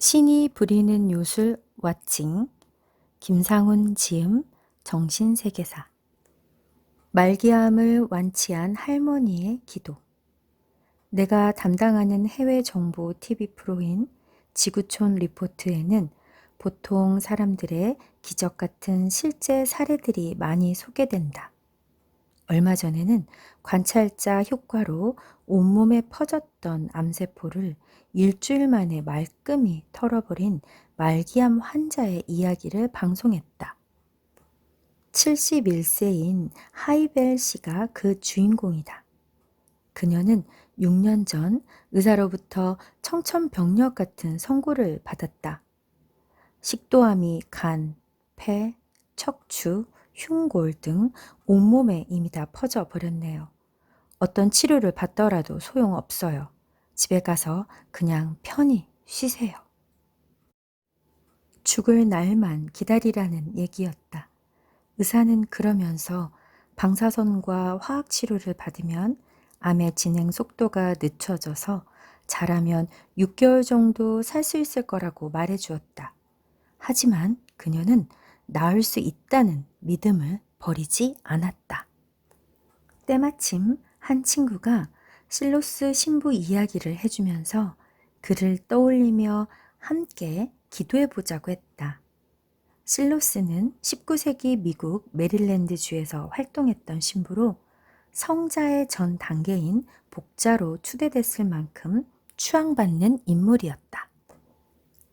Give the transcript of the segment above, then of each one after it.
신이 부리는 요술 왓칭 김상훈 지음 정신세계사 말기암을 완치한 할머니의 기도 내가 담당하는 해외 정보 TV 프로인 지구촌 리포트에는 보통 사람들의 기적 같은 실제 사례들이 많이 소개된다. 얼마 전에는 관찰자 효과로 온몸에 퍼졌던 암세포를 일주일 만에 말끔히 털어버린 말기암 환자의 이야기를 방송했다. 71세인 하이벨 씨가 그 주인공이다. 그녀는 6년 전 의사로부터 청천벽력 같은 선고를 받았다. 식도암이 간, 폐, 척추, 흉골 등 온몸에 이미 다 퍼져 버렸네요. 어떤 치료를 받더라도 소용없어요. 집에 가서 그냥 편히 쉬세요. 죽을 날만 기다리라는 얘기였다. 의사는 그러면서 방사선과 화학 치료를 받으면 암의 진행 속도가 늦춰져서 잘하면 6개월 정도 살 수 있을 거라고 말해 주었다. 하지만 그녀는 나을 수 있다는 믿음을 버리지 않았다. 때마침 한 친구가 실로스 신부 이야기를 해주면서 그를 떠올리며 함께 기도해 보자고 했다. 실로스는 19세기 미국 메릴랜드주에서 활동했던 신부로 성자의 전 단계인 복자로 추대됐을 만큼 추앙받는 인물이었다.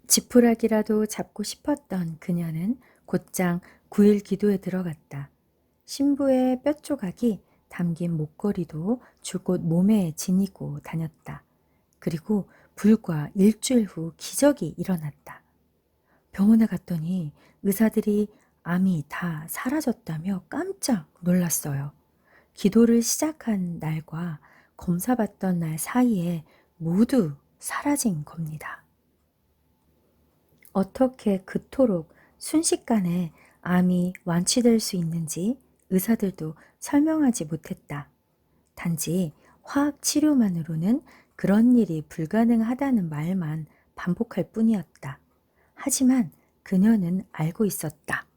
지푸라기라도 잡고 싶었던 그녀는 곧장 9일 기도에 들어갔다. 신부의 뼈 조각이 담긴 목걸이도 줄곧 몸에 지니고 다녔다. 그리고 불과 일주일 후 기적이 일어났다. 병원에 갔더니 의사들이 암이 다 사라졌다며 깜짝 놀랐어요. 기도를 시작한 날과 검사받던 날 사이에 모두 사라진 겁니다. 어떻게 그토록 순식간에 암이 완치될 수 있는지 의사들도 설명하지 못했다. 단지 화학 치료만으로는 그런 일이 불가능하다는 말만 반복할 뿐이었다. 하지만 그녀는 알고 있었다.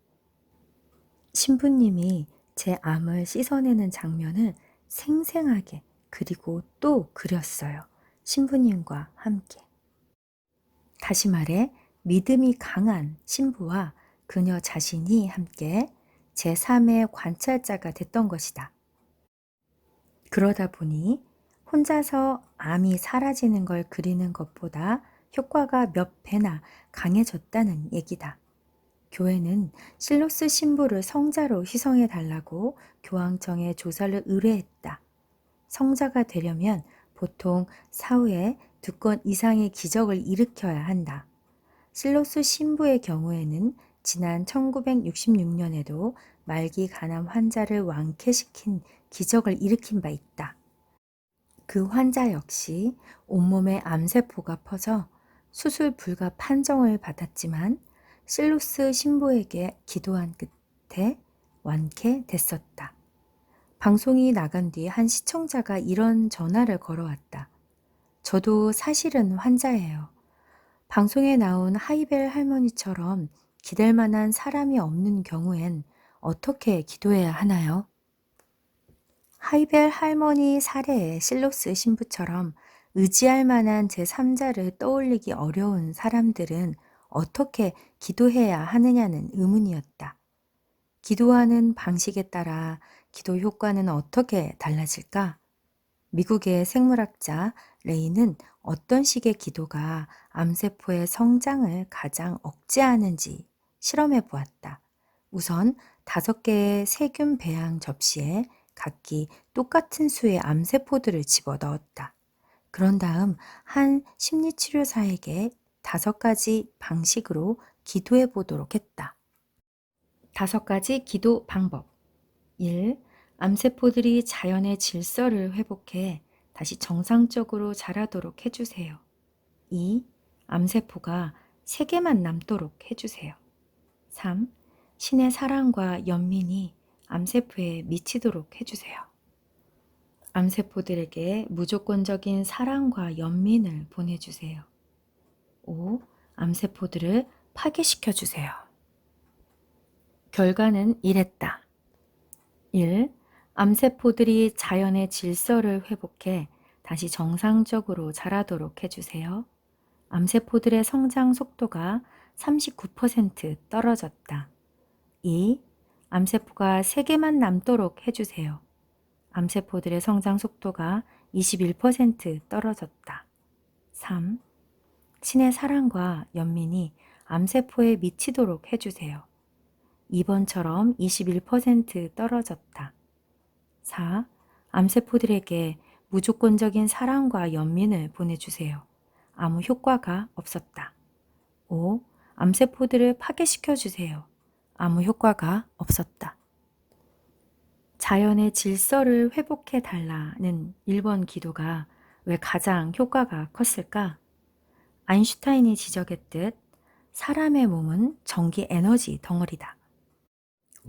신부님이 제 암을 씻어내는 장면을 생생하게 그리고 또 그렸어요. 신부님과 함께. 다시 말해, 믿음이 강한 신부와 그녀 자신이 함께 제3의 관찰자가 됐던 것이다. 그러다 보니 혼자서 암이 사라지는 걸 그리는 것보다 효과가 몇 배나 강해졌다는 얘기다. 교회는 실로스 신부를 성자로 희성해 달라고 교황청에 조사를 의뢰했다. 성자가 되려면 보통 사후에 두 건 이상의 기적을 일으켜야 한다. 실로스 신부의 경우에는 지난 1966년에도 말기 간암 환자를 완쾌시킨 기적을 일으킨 바 있다. 그 환자 역시 온몸에 암세포가 퍼져 수술 불가 판정을 받았지만 실루스 신부에게 기도한 끝에 완쾌됐었다. 방송이 나간 뒤 한 시청자가 이런 전화를 걸어왔다. 저도 사실은 환자예요. 방송에 나온 하이벨 할머니처럼 기댈 만한 사람이 없는 경우엔 어떻게 기도해야 하나요? 하이벨 할머니 사례의 실록스 신부처럼 의지할 만한 제3자를 떠올리기 어려운 사람들은 어떻게 기도해야 하느냐는 의문이었다. 기도하는 방식에 따라 기도 효과는 어떻게 달라질까? 미국의 생물학자 레이는 어떤 식의 기도가 암세포의 성장을 가장 억제하는지 실험해 보았다. 우선 다섯 개의 세균 배양 접시에 각기 똑같은 수의 암세포들을 집어 넣었다. 그런 다음 한 심리치료사에게 다섯 가지 방식으로 기도해 보도록 했다. 다섯 가지 기도 방법. 1. 암세포들이 자연의 질서를 회복해 다시 정상적으로 자라도록 해주세요. 2. 암세포가 3개만 남도록 해주세요. 3. 신의 사랑과 연민이 암세포에 미치도록 해주세요. 암세포들에게 무조건적인 사랑과 연민을 보내주세요. 5. 암세포들을 파괴시켜 주세요. 결과는 이랬다. 1. 암세포들이 자연의 질서를 회복해 다시 정상적으로 자라도록 해주세요. 암세포들의 성장 속도가 39% 떨어졌다. 2. 암세포가 3개만 남도록 해주세요. 암세포들의 성장 속도가 21% 떨어졌다. 3. 신의 사랑과 연민이 암세포에 미치도록 해주세요. 2번처럼 21% 떨어졌다. 4. 암세포들에게 무조건적인 사랑과 연민을 보내주세요. 아무 효과가 없었다. 5. 암세포들을 파괴시켜 주세요. 아무 효과가 없었다. 자연의 질서를 회복해 달라는 1번 기도가 왜 가장 효과가 컸을까? 아인슈타인이 지적했듯 사람의 몸은 전기 에너지 덩어리다.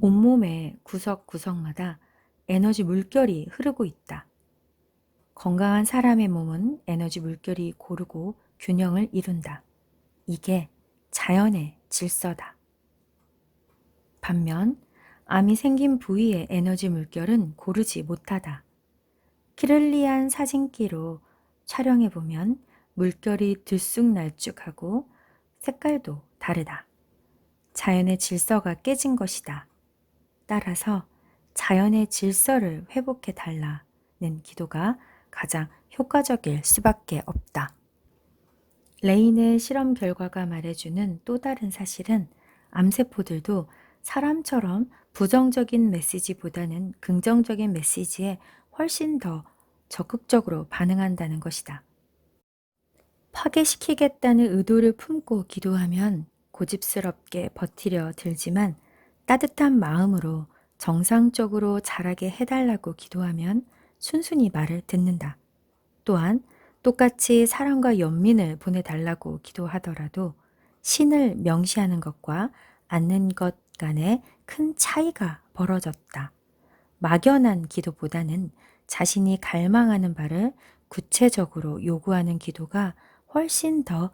온몸의 구석구석마다 에너지 물결이 흐르고 있다. 건강한 사람의 몸은 에너지 물결이 고르고 균형을 이룬다. 이게 자연의 질서다. 반면 암이 생긴 부위의 에너지 물결은 고르지 못하다. 키를리안 사진기로 촬영해 보면 물결이 들쑥날쭉하고 색깔도 다르다. 자연의 질서가 깨진 것이다. 따라서 자연의 질서를 회복해 달라는 기도가 가장 효과적일 수밖에 없다. 레인의 실험 결과가 말해주는 또 다른 사실은 암세포들도 사람처럼 부정적인 메시지보다는 긍정적인 메시지에 훨씬 더 적극적으로 반응한다는 것이다. 파괴시키겠다는 의도를 품고 기도하면 고집스럽게 버티려 들지만 따뜻한 마음으로 정상적으로 자라게 해달라고 기도하면 순순히 말을 듣는다. 또한 똑같이 사랑과 연민을 보내달라고 기도하더라도 신을 명시하는 것과 않는 것 간에 큰 차이가 벌어졌다. 막연한 기도보다는 자신이 갈망하는 바를 구체적으로 요구하는 기도가 훨씬 더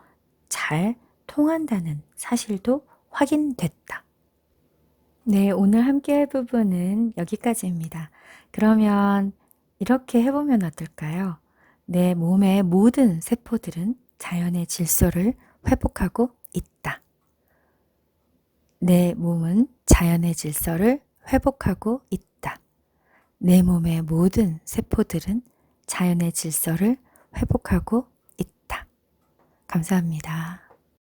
잘 통한다는 사실도 확인됐다. 네, 오늘 함께 할 부분은 여기까지입니다. 그러면 이렇게 해보면 어떨까요? 내 몸의 모든 세포들은 자연의 질서를 회복하고 있다. 내 몸은 자연의 질서를 회복하고 있다. 내 몸의 모든 세포들은 자연의 질서를 회복하고 있다. 감사합니다.